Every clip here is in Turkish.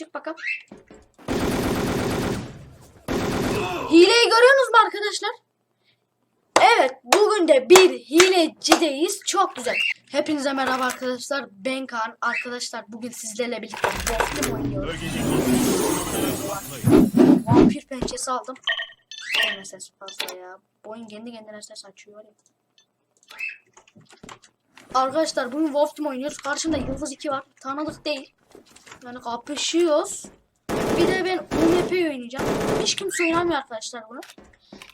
Çık bakalım. Hileyi görüyorsunuz mu arkadaşlar? Evet, bugün de bir hilecideyiz. Çok güzel. Hepinize merhaba arkadaşlar. Ben Kaan. Arkadaşlar bugün sizlerle birlikte Wolf'um oynuyoruz. Vampir pençesi aldım. Gene ses fazla ya. Bu oyun kendi kendine ses açıyor. Arkadaşlar bugün Wolf Team oynuyoruz. Karşımda Yıldız 2 var. Tanıdık değil. Yani kapışıyoruz. Bir de ben UMP oynayacağım. Hiç kimse oynamıyor arkadaşlar bunu.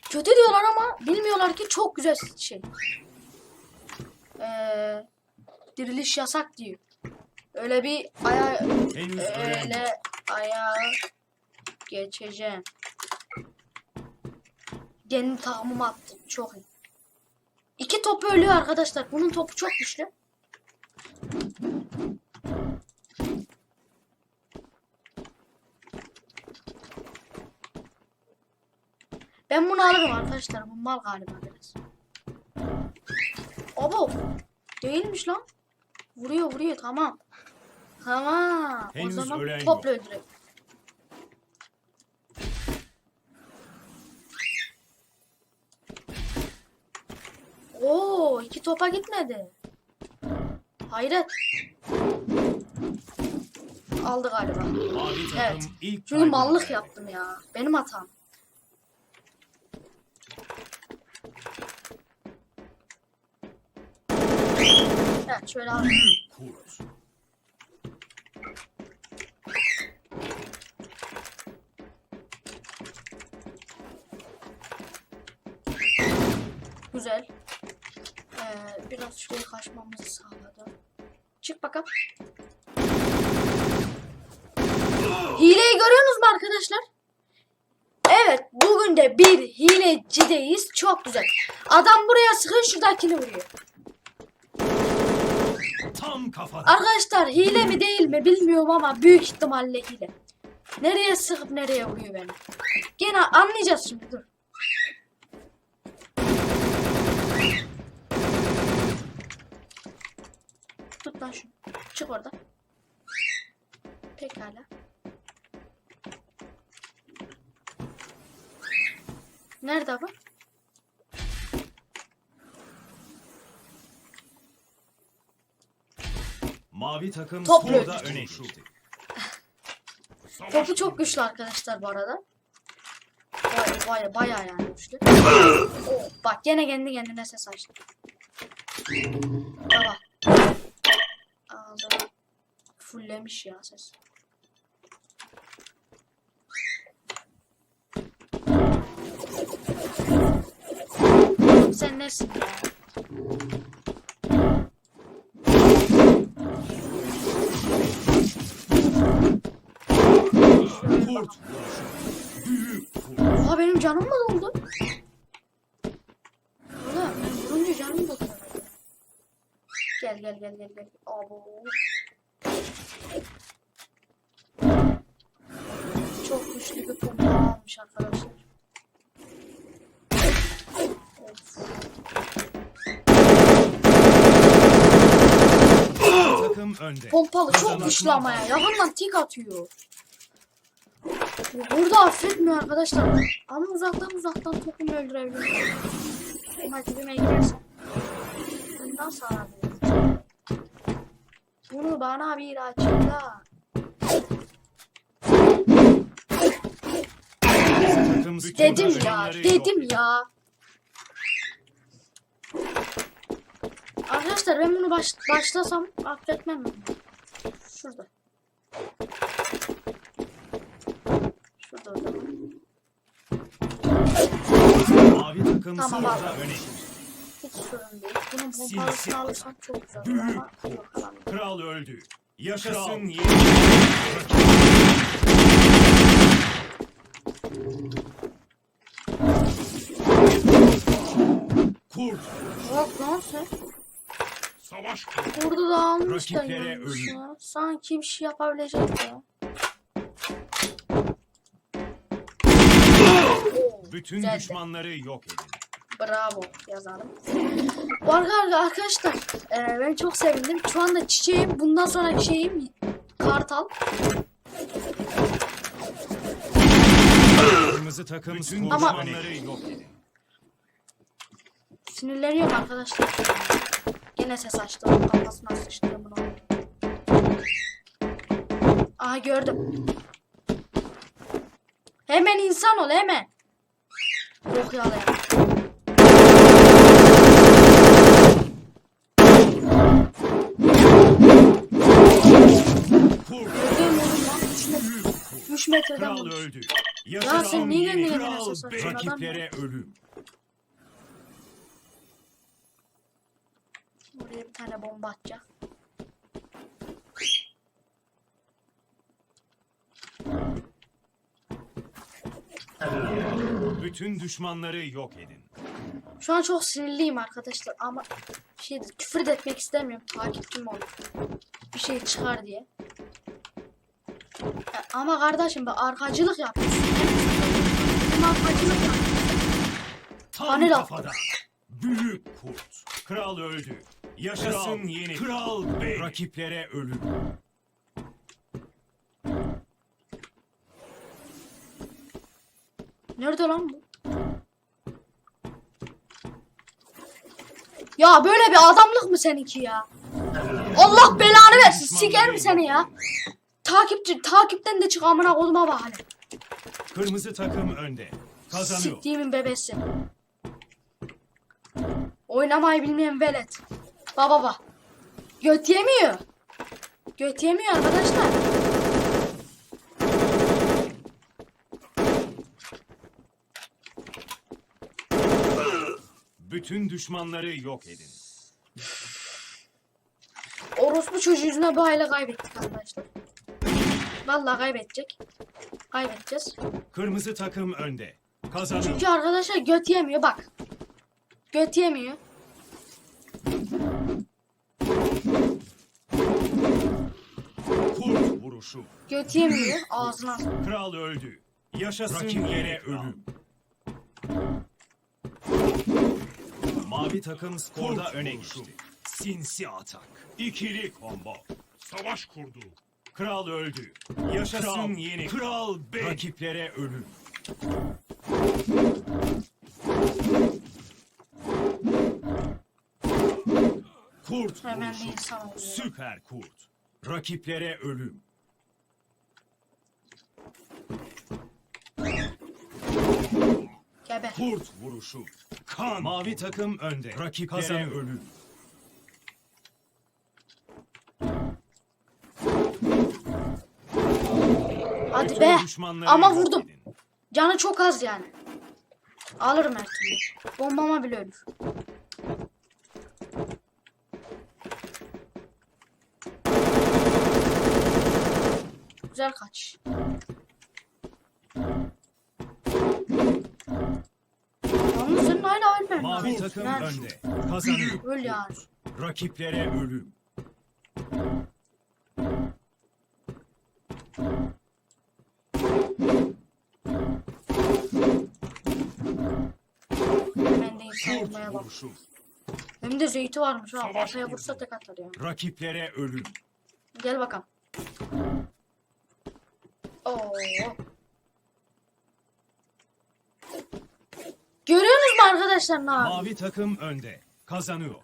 Kötü diyorlar ama bilmiyorlar ki çok güzel şey. Ee, diriliş yasak diyor. Öyle bir aya Henüz öğrendim. öyle ayağa geçeceğim. Kendi takımımı attım. Çok iyi. İki topu ölüyor arkadaşlar. Bunun topu çok güçlü. Ben bunu alırım arkadaşlar. Bu mal galiba biraz. Abo. Değilmiş lan. Vuruyor vuruyor tamam. Tamam. O Henüz zaman ölen topla öldürelim. Oo, iki topa gitmedi. Hayret. Aldı galiba. Takım Evet. Çünkü mallık yaptım ya. Benim hatam. Şöyle. Güzel. Ee, biraz şuraya kaçmamızı sağladı. Çık bakalım. Hileyi görüyorsunuz mu arkadaşlar? Evet, bugün de bir hilecideyiz. Çok güzel. Adam buraya sıkıyor, şuradakini vuruyor. Tam kafada. Arkadaşlar hile mi değil mi bilmiyorum ama büyük ihtimalle hile. Nereye sıkıp nereye vuruyor beni. Gene anlayacağız şimdi dur. Tut lan şunu. Çık oradan. Pekala. Nerede bu? Mavi takım skorda öldü. öne geçti. Topu çok güçlü arkadaşlar bu arada. Baya baya baya yani güçlü. Oo, bak gene kendi kendine ses açtı. Baba. Ağzını fullemiş ya ses. Sen nesin ya? Kurt. Büyük kurt. Benim canım mı doldu? Oğlum ben vurunca canım doldu. Gel gel gel gel gel. Abo. Çok güçlü bir pompa almış arkadaşlar. Takım önde. Pompalı çok güçlü ama ya. Yakından tik atıyor. Burada affetmiyor arkadaşlar. Ama uzaktan uzaktan topumu öldürebiliyor. Ama dibime girersen. Bundan sonra. Bunu bana bir açıkla. Dedim ya, dedim ya. Arkadaşlar ben bunu baş, başlasam affetmem. Şurada. Şurada o zaman. Mavi takım Tamam, skorda aldım. öne geçti. Hiç sorun değil. Bunun Sinsi. pompalısını alırsam çok güzel olur ama. Kral öldü. Yaşasın yeni. Kurt. Bak lan sen. Savaş. Burada da almış da Rakiplere ölüm. ya. Sanki bir şey yapabilecek ya. Bütün güzeldi. düşmanları yok edin. Bravo yazalım. Bu arada arkadaşlar e, ben çok sevindim. Şu anda çiçeğim bundan sonraki şeyim kartal. Kırmızı takım Bütün bütün Ama- düşmanları yok edin. Sinirleniyorum arkadaşlar. Gene ses açtım. Kafasına sıçtım bunu. Aha gördüm. Hemen insan ol hemen. Yok ya lan. Kurt. Gördüm oğlum lan. 3 metreden Kral vurmuş. öldü. sen Yaşasın niye kendine kral. ses açıyorsun adam Rakiplere ölüm. Oraya bir tane bomba atacak. Bütün düşmanları yok edin. Şu an çok sinirliyim arkadaşlar ama şey küfür de etmek istemiyorum. Takipçim olur. Bir şey çıkar diye. Ya ama kardeşim bak arkacılık yapıyorsun. Hem arkacılık yap. Tam kafada. Büyük kurt. Kral öldü. Yaşasın Kral, yeni kral bey. Rakiplere ölüm. Nerede lan bu? Ya böyle bir adamlık mı seninki ya? Allah belanı versin. Sikerim seni ya. Takipçi takipten de çık amına koluma bak hele. Kırmızı takım önde. Kazanıyor. Siktiğimin bebesi. Oynamayı bilmeyen velet. Baba baba. Göt yemiyor. Göt yemiyor arkadaşlar. Bütün düşmanları yok edin. Orospu çocuğu yüzüne bu aile kaybettik arkadaşlar. Vallahi kaybedecek. Kaybedeceğiz. Kırmızı takım önde. Kazanıyor. Çünkü arkadaşlar göt yemiyor bak. Göt yemiyor. Kurt vuruşu. Göt yemiyor. Ağzına. Kral öldü. Yaşasın yere ölüm. Mavi takım skorda Kurt öne vuruşu. geçti. Sinsi atak. İkili combo. Savaş kurdu. Kral öldü. Yaşasın Kral, yeni kral bey. Rakiplere ölüm. Kurt Hemen vuruşu. bir insan oluyor. Süper kurt. Rakiplere ölüm. Geber. Kurt vuruşu. Kan. Mavi takım önde. Rakiplere ölüm. Hadi be. düşmanları Ama yok vurdum. edin. Canı çok az yani. Alırım her türlü. Bombama bile ölür. Güzel kaç. Yalnız ölmen Mavi lazım. takım Ver. önde. Kazanıyor. Öl yani. Rakiplere ölüm. Hemen de insan Kurt olmaya bak. vuruşu. Hem de zeyti varmış ha. Savaş vursa tek atar yani. Rakiplere ölüm. Gel bakalım. Oo. Görüyorsunuz mu arkadaşlar ne yapıyor? Mavi takım önde. Kazanıyor.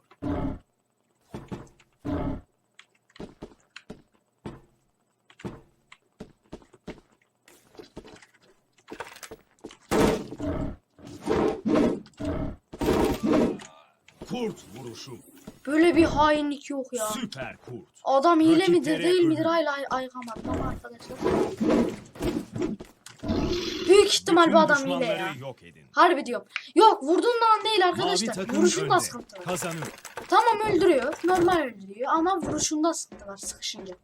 Kurt vuruşu. Böyle bir hainlik yok ya. Süper kurt. Adam hile midir değil midir hala ay ayıkamadım ama arkadaşlar. Büyük ihtimal Bütün bu adam hile ya. Harbi diyorum. Yok vurduğundan değil arkadaşlar. Vuruşunda sıkıntı var. Tamam öldürüyor. Normal öldürüyor ama vuruşunda sıkıntı var sıkışınca.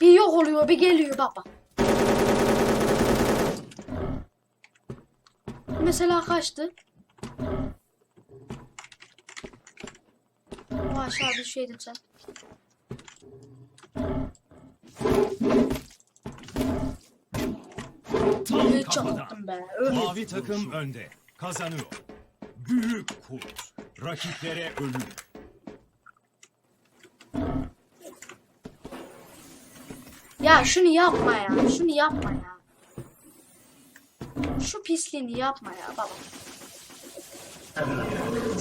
Bir yok oluyor bir geliyor baba. Mesela kaçtı? O aşağı düşeydin sen. Tam çaktım be. Öl. Mavi takım önde. Kazanıyor. Büyük kurt. Rakiplere ölüm. Ya şunu yapma ya. Şunu yapma ya. Şu pisliğini yapma ya baba.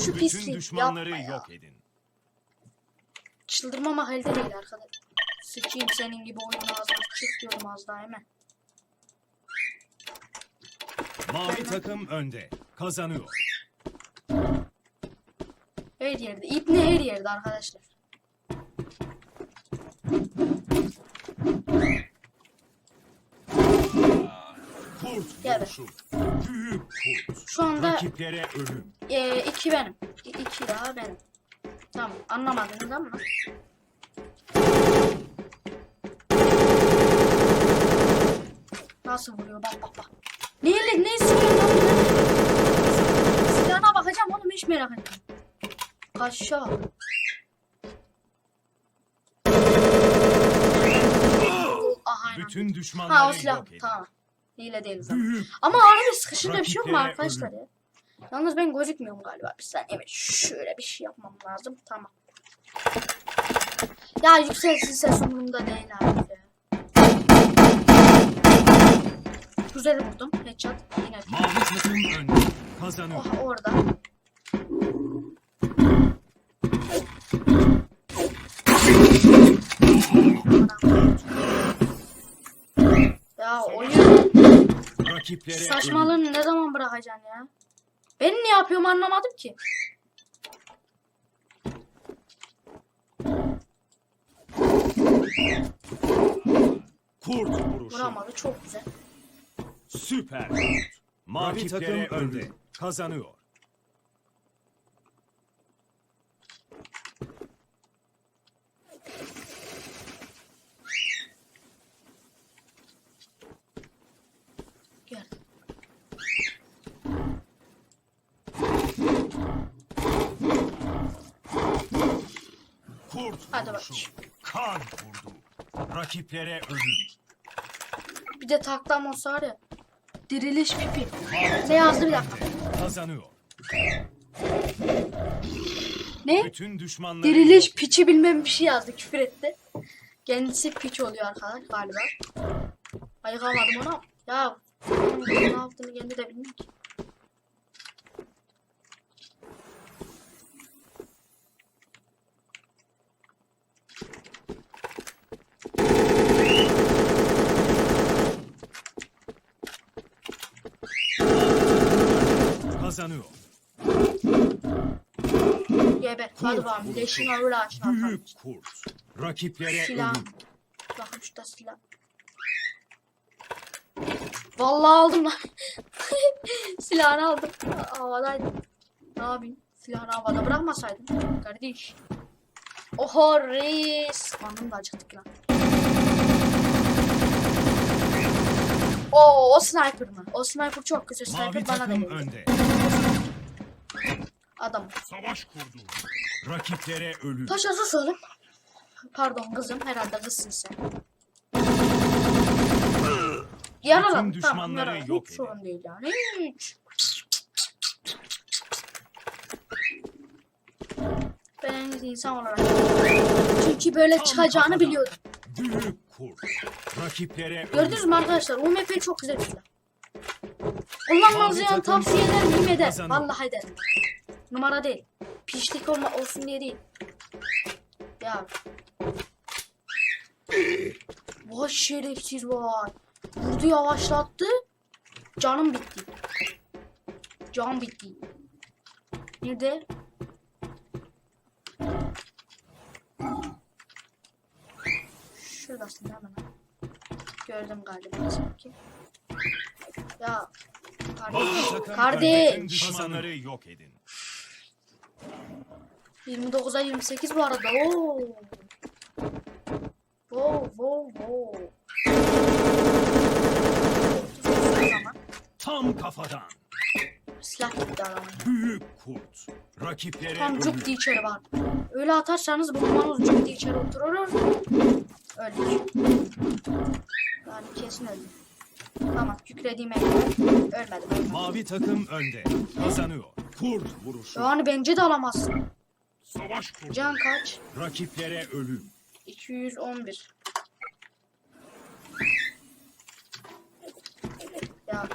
Şu düşmanları yapma ya. yok edin. Çıldırmama halde değil arkadaş. Sıçayım senin gibi oyun ağzına çık diyorum az daha hemen. Mavi takım önde. Kazanıyor. Her yerde. İpne her yerde arkadaşlar. Kurt Gel vuruşu. Büyük kurt. Şu anda Rakiplere ölüm. e, iki benim. İ- iki daha benim. Tamam anlamadınız ama. Nasıl vuruyor bak bak bak. Neyle ne sıkıyor lan? Silahına bakacağım oğlum hiç merak etme. Aha aynen. Bütün Ha o düşmanları silah yok edin. tamam. Hile değil zaten. Ama harbi sıkışınca bir şey yok mu arkadaşlar ya? Yalnız ben gözükmüyorum galiba. Bir saniye evet şöyle bir şey yapmam lazım. Tamam. Ya yükselsin ses umurumda değil abi ya. Güzel vurdum. Headshot. Yine. mavi takım önde. Kazanıyor. Oh orada. Ya oyun Rakiplere saçmalığını ne zaman bırakacaksın ya? Ben ne yapıyorum anlamadım ki. Kurt vuruşu. Vuramadı çok güzel. Süper. Mavi takım önde. Kazanıyor. Kurt Hadi bakayım. Kan vurdu. Rakiplere ölüm. Bir de taklam olsa var ya. Diriliş pipi. Ne yazdı bir dakika. Kazanıyor. Ne? Bütün düşmanları Diriliş piçi bilmem bir şey yazdı küfür etti. Kendisi piç oluyor arkadaş galiba. Ayıkamadım onu. Ya ne yaptığını kendi de bilmiyor ki. Kazanıyor. Geber. Hadi bakalım. Leşin öyle aşağı. Büyük kurt. Rakiplere Silah. ölüm. Bakın şurada silah. Vallahi aldım lan. Silahını aldım. Havadaydı. Ne yapayım? Silahını havada bırakmasaydım. Kardeş. Oho reis. Kanım da acıktık lan. Oo o sniper mı? O sniper çok Mavi sniper bana da geldi. önde. Adam. Savaş kurdu. Rakiplere ölüm. Sus oğlum. Pardon kızım herhalde kızsın sen. Yaralan. Bütün Tamam yok Hiç sorun değil yani. Hiç. Ben en insan olarak. Çünkü böyle Tam çıkacağını biliyordum. Büyük kurt. Rakiplere Gördünüz mü arkadaşlar? UMP çok güzel bir silah. Yani takım tavsiye. Yemin ederim. kazanıyor. Vallahi ederim. Numara değil. Pişlik olma, olsun diye değil. Ya. Vay şerefsiz vay. Vurdu yavaşlattı. Canım bitti. Can bitti. Nerede? Şuradasın hemen. Gördüm galiba sanki. Ya. Mavi Kardeş. düşmanları yok edin. 29'a 28 bu arada. Oo. Wow, wow, wow. Tam kafadan. Silah gitti adamın. Büyük kurt. Rakiplere Tam cuk diye içeri var. Öyle atarsanız bu numaranız cuk diye içeri oturur. Öldük. Yani kesin öldüm. Tamam kükrediğime ölmedim. Mavi takım önde. Kazanıyor. Kurt vuruşu. Yani bence de alamazsın. Savaş kurdu. Can kaç? Rakiplere ölüm. 211. Ya.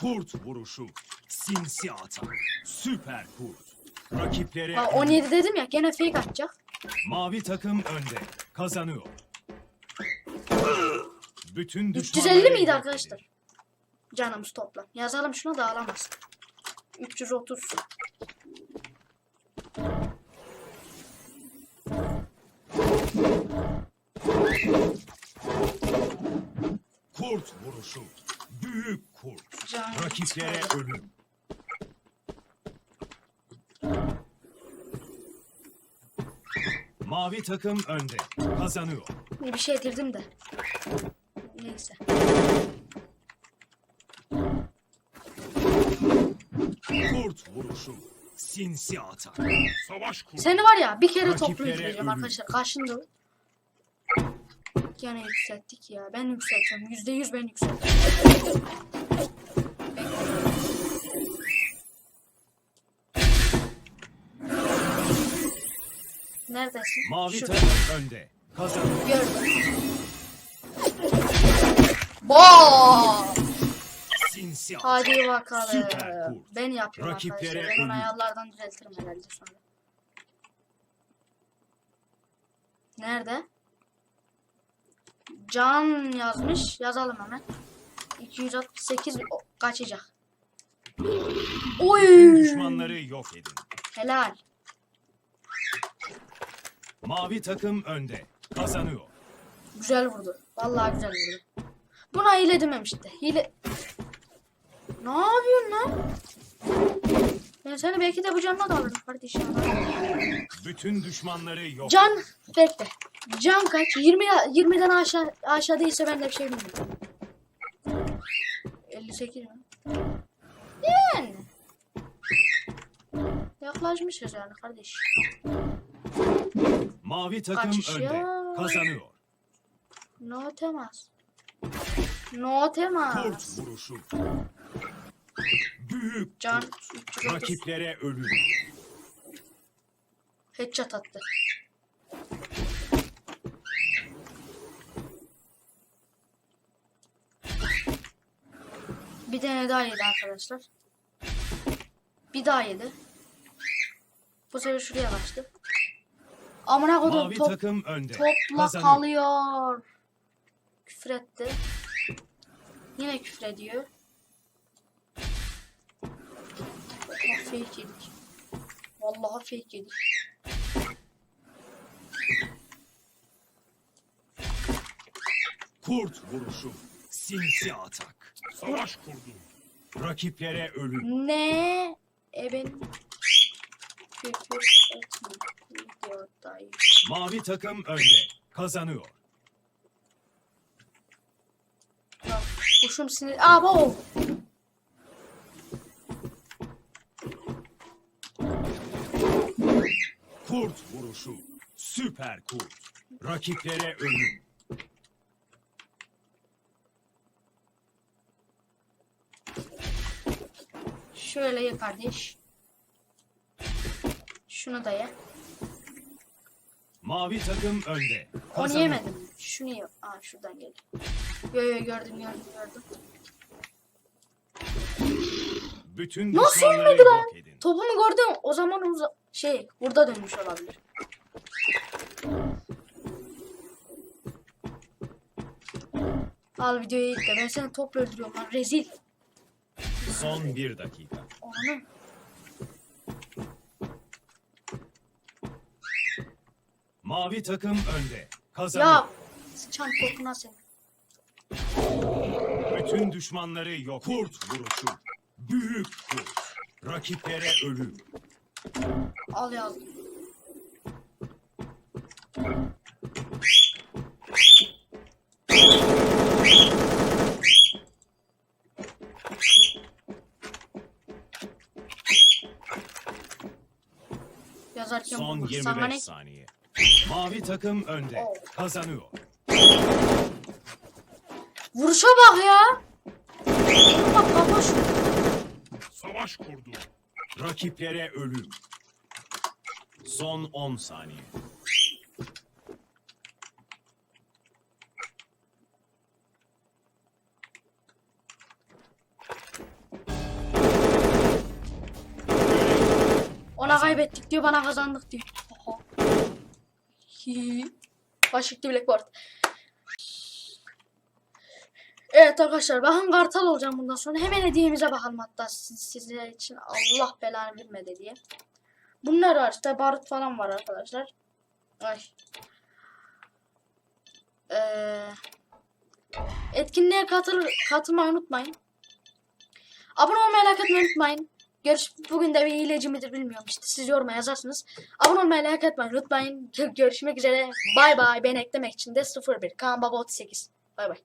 Kurt vuruşu. Sinsi atak. Süper kurt. Rakiplere ölüm. 17 dedim ya gene fake atacak. Mavi takım önde. Kazanıyor. Bütün 350 düşmanları miydi yok arkadaşlar? Canımız toplam. Yazalım şuna da alamaz. 330. Kurt vuruşu. Büyük kurt. Can. Rakiplere ölüm. Mavi takım önde. Kazanıyor. Bir şey dedim de. Neyse. Kurt vuruşu. Sinsi atak. Savaş kurdu. Seni var ya bir kere toplu ölüm. arkadaşlar. Karşında. Gene yükselttik ya. Ben yükseltiyorum. Yüzde yüz ben yükseltiyorum. Neredesin? Mavi Şu. takım önde. Kazanıyor. Gördüm. Bom! Sinsi. Hadi bakalım. Ben yapıyorum Rakiplere arkadaşlar. Ben onu ayarlardan düzeltirim herhalde sonra. Nerede? Can yazmış. Yazalım hemen. 268 o- kaçacak. Oy! Düşmanları yok edin. Helal. Mavi takım önde. Kazanıyor. Güzel vurdu. Vallahi güzel vurdu. Buna hile dememişti. Hile... Ne yapıyorsun lan? Ben seni belki de bu canına da alırım kardeşim. Bütün düşmanları yok. Can bekle. Can kaç? 20 ya- 20'den aşağı aşağı değilse ben de bir şey bilmiyorum. 58 mi? Yani. Yaklaşmışız yani kardeş. Mavi takım Kaçış önde. ya. Kazanıyor. No temas. No temas. Kurt vuruşu. Büyük Can. 330. Rakiplere ölüm. Headshot attı. Bir tane daha yedi arkadaşlar. Bir daha yedi. Bu sefer şuraya kaçtı. Amına kodum Mavi top, takım önde. topla Kazanıyor. kalıyor. Küfür etti. Yine küfür ediyor. Vallahi fake yedik. Vallahi fake yedik. Kurt vuruşu. Sinsi atak. Savaş kurdu. Rakiplere ölüm. Ne? E ben. Mavi takım önde. Kazanıyor. Bak, Kuşum sinir. Aa bu. Kurt vuruşu. Süper kurt. Rakiplere ölüm. Şöyle ye kardeş. Şunu da ye. Mavi takım önde. Onu Kazanıyor. yemedim. Şunu ye. Aa şuradan gel. Yo yo gördüm gördüm gördüm. Bütün Nasıl yemedi lan? Topumu gördüm. O zaman uza şey burada dönmüş olabilir. Al videoyu yükle. Ben seni topla öldürüyorum lan. Rezil. Son bir dakika. Onu. Mavi takım önde. Kazanıyor. Ya sıçan topuna seni. Bütün düşmanları yok. Kurt vuruşu. Büyük kurt. Rakiplere ölüm. Al yazdım. Yazarken Son sana 25 ne? saniye. Mavi takım önde. Kazanıyor. Vuruşa bak ya. Bak baboş. Savaş kurdu. Rakiplere ölüm. Son 10 saniye. Ona kaybettik diyor bana kazandık diyor. Hi. Başlıklı Blackboard. Evet arkadaşlar bakın kartal olacağım bundan sonra. Hemen hediyemize bakalım hatta siz- size için Allah belanı vermedi diye. Bunlar var işte barut falan var arkadaşlar. Ay. Ee, etkinliğe katıl katılmayı unutmayın. Abone olmayı like etmeyi unutmayın. Görüş bugün de bir hileci midir bilmiyorum işte. Siz yoruma yazarsınız. Abone olmayı like etmeyi unutmayın. Görüşmek üzere. Bay bay. Beni eklemek için de 01. Kaan Baba 38. Bay bay.